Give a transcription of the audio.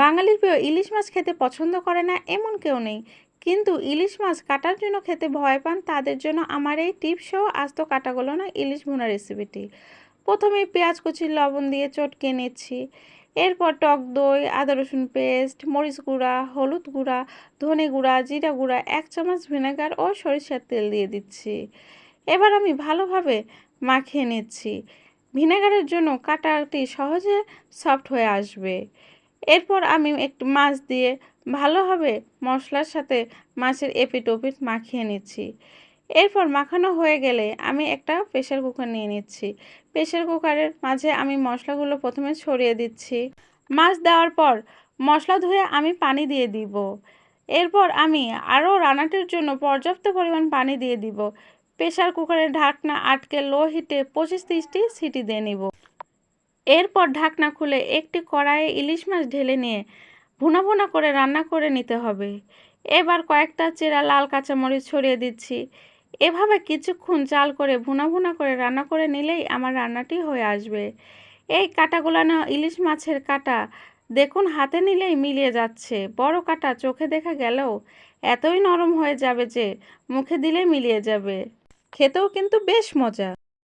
বাঙালির প্রিয় ইলিশ মাছ খেতে পছন্দ করে না এমন কেউ নেই। কিন্তু ইলিশ মাছ কাটার জন্য খেতে ভয় পান তাদের জন্য আমার এই টিপস সহ আস্ত কাটাগুলো না ইলিশ ভুনা রেসিপিটি প্রথমে পেঁয়াজ কুচি, লবণ দিয়ে চটকে নিচ্ছি। এরপর টক দই, আদা রসুন পেস্ট মরিচ গুঁড়া, হলুদ গুঁড়া, ধনে গুঁড়া, জিরা গুঁড়া, এক চামচ ভিনেগার ও সরিষার তেল দিয়ে দিচ্ছি। এবার আমি ভালোভাবে মাখিয়ে নিচ্ছি। ভিনেগারের জন্য কাটাটি সহজে সফট হয়ে আসবে। এরপর আমি একটু মাছ দিয়ে ভালোভাবে মশলার সাথে মাছের এপিট ওপিট মাখিয়ে নিচ্ছি। এরপর মাখানো হয়ে গেলে আমি একটা প্রেশার কুকার নিয়ে নিচ্ছি। প্রেশার কুকারের মাঝে আমি মশলাগুলো প্রথমে ছড়িয়ে দিচ্ছি। মাছ দেওয়ার পর মশলা ধুয়ে আমি পানি দিয়ে দিব। এরপর আমি আরও রান্নাটির জন্য পর্যাপ্ত পরিমাণ পানি দিয়ে দিব। প্রেশার কুকারের ঢাকনা আটকে লো হিটে পঁচিশ তিরিশটি সিটি দিয়ে নিব। এরপর ঢাকনা খুলে একটি কড়াইয়ে ইলিশ মাছ ঢেলে নিয়ে ভুনা ভুনা করে রান্না করে নিতে হবে। এবার কয়েকটা চেরা লাল কাঁচামরিচ ছড়িয়ে দিচ্ছি। এভাবে কিছুক্ষণ চাল করে ভুনা ভুনা করে রান্না করে নিলেই আমার রান্নাটি হয়ে আসবে। এই কাটাগুলো না ইলিশ মাছের কাটা দেখুন হাতে নিলেই মিলিয়ে যাচ্ছে। বড় কাটা চোখে দেখা গেলেও এতই নরম হয়ে যাবে যে মুখে দিলে মিলিয়ে যাবে। খেতেও কিন্তু বেশ মজা।